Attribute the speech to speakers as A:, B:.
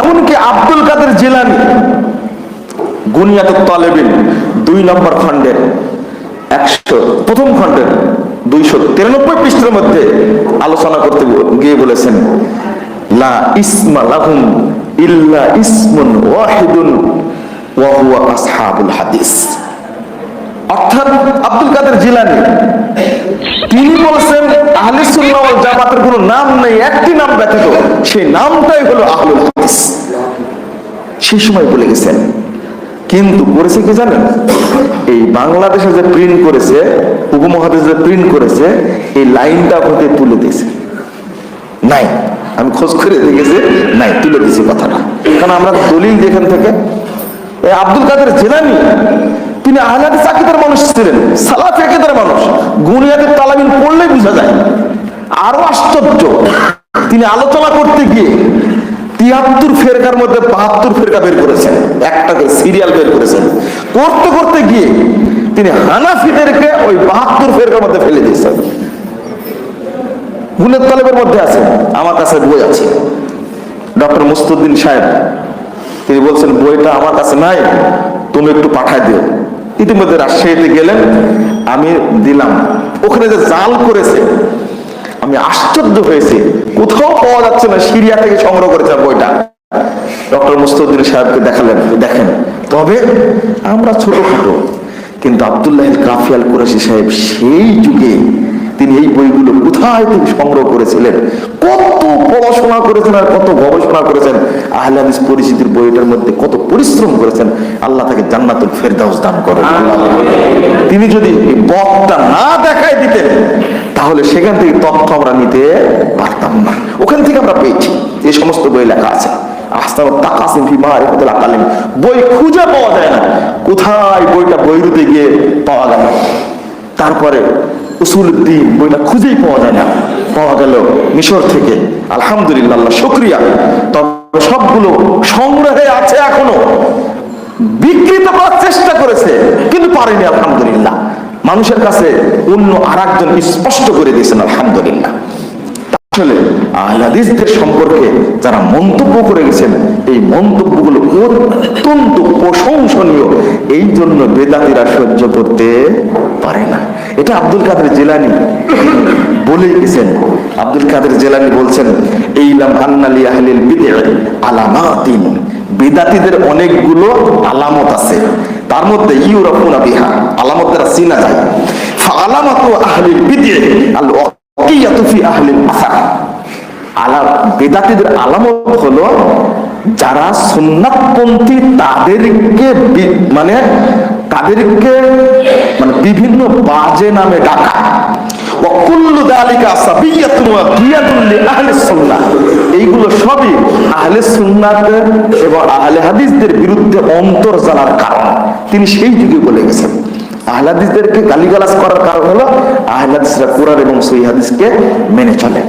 A: এমনকি আব্দুল কাদের জেলানি গুনিয়াত তলেবিন, দুই নম্বর খণ্ডের একশো, প্রথম খণ্ডের দুইশো তিরানব্বই পৃষ্ঠের মধ্যে আলোচনা করতে গিয়ে বলেছেন, লা ইসমা লাহুম ইল্লা ইসমুন ওয়াহিদুন ওয়া হুয়া আসহাবুল হাদিস। অর্থাৎ আব্দুল কাদের জিলানি, তিনি বলছেন, আহলে সুন্নাহ জামাতের কোনো নাম নেই, একটি নাম ব্যতীত, সেই নামটাই হলো আহলুল হাদিস। সেই সময় বলে গেছেন, কিন্তু করেছে কি জানেন? এই বাংলাদেশে যে প্রিন্ট করেছে, উপমহাদেশে যে প্রিন্ট করেছে, এই লাইনটা হতে তুলে দিয়েছে। নাই, আমি খোঁজ করে দেখেছি, নাই, তুলে দিয়েছি কথাটা। কারণ আমরা দলিল যেখান থেকে আব্দুল কাদের জেলানি তিনি আহলাদি চাকিদের মানুষ ছিলেন, সালাফি আকিদের মানুষ। গুনিয়াদের তালামিন পড়লেই বোঝা যায়। আরও আশ্চর্য, তিনি আলোচনা করতে গিয়ে তিয়াত্তর ফেরকার মধ্যে বাহাত্তর ফেরকা বের করেছেন, একটা সিরিয়াল বের করেছেন। করতে করতে গিয়ে তিনি হানাফিদেরকে ওই বাহাত্তর ফেরকার মধ্যে ফেলে দিয়েছেন। গুণের তলেবের মধ্যে আছে, আমার কাছে বই আছে। ডক্টর মুস্তুদ্দিন সাহেব, তিনি বলছেন, বইটা আমার কাছে নাই, তুমি একটু পাঠায় দিও। ইতিমধ্যে রাজশাহীতে গেলেন, আমি দিলাম। ওখানে যে জাল করেছে, আমি আশ্চর্য হয়েছি। কোথাও পাওয়া যাচ্ছে না, সিরিয়া থেকে সংগ্রহ করেছে বইটা। ডক্টর মুস্তুদ্দিন সাহেবকে দেখালেন, দেখেন। তবে আমরা ছোটখাটো, কিন্তু আবদুল্লাহ কাফিয়াল কুরাশি সাহেব সেই যুগে তিনি এই বইগুলো কোথায় তিনি সংগ্রহ করেছিলেন? কত পড়াশোনা করেছেন আর কত গবেষণা করেছেন? আহলে হাদিস পরিচিতির বইটার মধ্যে কত পরিশ্রম করেছেন? আল্লাহ তাকে জান্নাতুল ফেরদাউস দান করেন। তিনি যদি পথটা না দেখায় দিতেন তাহলে সেখান থেকে তথ্য আমরা নিতে পারতাম না। ওখান থেকে আমরা পেয়েছি। এই সমস্ত বই লেখা আছে। বই খুঁজে পাওয়া যায় না। কোথায় বইটা বইরুতে গিয়ে পাওয়া গেল? তারপরে উসুল দিন বইটা খুঁজেই পাওয়া যায় না। পাওয়া গেল মিশর থেকে। আলহামদুলিল্লাহ শুক্রিয়া। তবে সবগুলো সংগ্রহে আছে এখনও। বিকৃত করার চেষ্টা করেছে, কিন্তু পারেনি, আলহামদুলিল্লাহ। মানুষের কাছে অন্য আর একজন স্পষ্ট করে দিয়েছেন, আলহামদুলিল্লাহ। আসলে, আহলাদিসদের সম্পর্কে যারা মন্তব্য করে গেছেন, এই মন্তব্যগুলো অত্যন্ত প্রশংসনীয় এই জন্য বেদাতিরা সহ্য করতে পারে না। এটা আব্দুল কাদের জেলানি বলে গেছেন। আব্দুল কাদের জেলানি বলছেন বিদে আলামাতিন। বেদাতিদের অনেকগুলো আলামত আছে। তার মধ্যে ইউরফুনা বিহা আলামত দ্বারা চিনা যায়। আলামত আহলিল বিদে আহলিল বেদাতিদের আলামত হলো যারা সুন্নাতপন্থী, তাদেরকে মানে তাদেরকে মানে বিভিন্ন বাজে নামে ডাকা। এইগুলো সবই আহলে এবং আহলে হাদিসদের বিরুদ্ধে অন্তর জ্বালার কারণ। তিনি সেই যুগে বলে গেছেন। আহলাদিসদেরকে গালিগালাজ করার কারণ হলো আহলাদিসরা কোরআন এবং সহি হাদিসকে মেনে চলে।